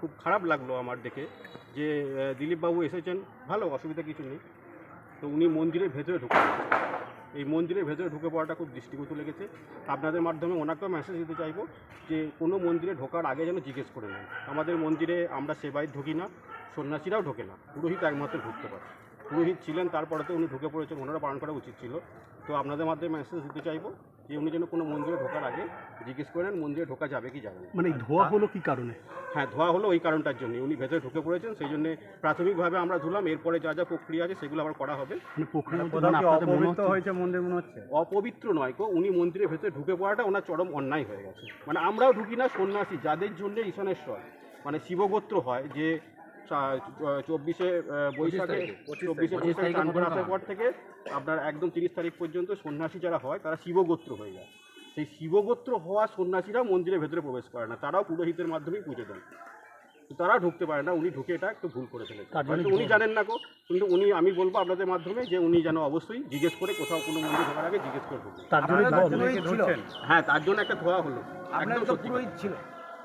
খুব খারাপ লাগল আমার দেখে যে দিলীপবাবু এসেছেন। ভালো, অসুবিধা কিছু নেই। তো উনি মন্দিরের ভেতরে ঢুকে এই মন্দিরের ভেতরে ঢুকে পড়াটা খুব দৃষ্টিগত লেগেছে। আপনাদের মাধ্যমে ওনাকেও মেসেজ দিতে চাইব যে, কোনো মন্দিরে ঢোকার আগে যেন জিজ্ঞেস করে নেন। আমাদের মন্দিরে আমরা সেবাই ঢুকি না, সন্ন্যাসীরাও ঢোকে না। পুরোহিত একমাত্র ঢুকতে পারে। পুরোহিত ছিলেন তারপরে তো উনি ঢুকে পড়েছেন। ওনারা পালন করা উচিত ছিল। তো আপনাদের মাধ্যমে মেসেজ দিতে চাইব। যে উনি যেন কোনো মন্দিরে ঢোকার আগে জিজ্ঞেস করেন মন্দিরে ঢোকা যাবে কি যাবে না। মানে এই ধোয়া হলো কি কারণে? হ্যাঁ ধোয়া হলো ওই কারণটার জন্য। উনি ভেতরে ঢুকে পড়েছেন সেই জন্য প্রাথমিকভাবে আমরা ধুলাম এরপরে যা যা প্রক্রিয়া আছে সেগুলো আবার করা হবে। মানে প্রক্রিয়া বলতে মানে আপনাদের মনে অপবিত্র হচ্ছে- হয়েছে মন্দির মনে হচ্ছে? অপবিত্র নয় কো উনি মন্দিরের ভেতরে ঢুকে পড়াটা ওনার চরম অন্যায় হয়ে গেছে। মানে আমরাও ঢুকি না সন্ন্যাসী যাদের জন্য ঈশানেশ্বর মানে শিবগোত্র হয় যে চব্বিশে বৈশাখে চব্বিশে বৈশাখে চান করে আসার পর থেকে আপনার একদম তিরিশ তারিখ পর্যন্ত সন্ন্যাসী যারা হয় তারা শিবগোত্র হয়ে যায়। সেই শিবগোত্র হওয়া সন্ন্যাসীরা মন্দিরের ভেতরে প্রবেশ করে না। তারাও পুরোহিতের মাধ্যমেই পুজো দেন। তারা ঢুকতে পারে না উনি ঢুকে এটা একটু ভুল করে ফেলেছেন। উনি জানেন না গো কিন্তু উনি আমি বলব আপনাদের মাধ্যমে যে উনি যেন অবশ্যই জিজ্ঞেস করে কোথাও কোনো মন্দির ঢোকার আগে জিজ্ঞেস করে। হ্যাঁ তার জন্য একটা ধোয়া হলো। একদম সত্যি ছিল।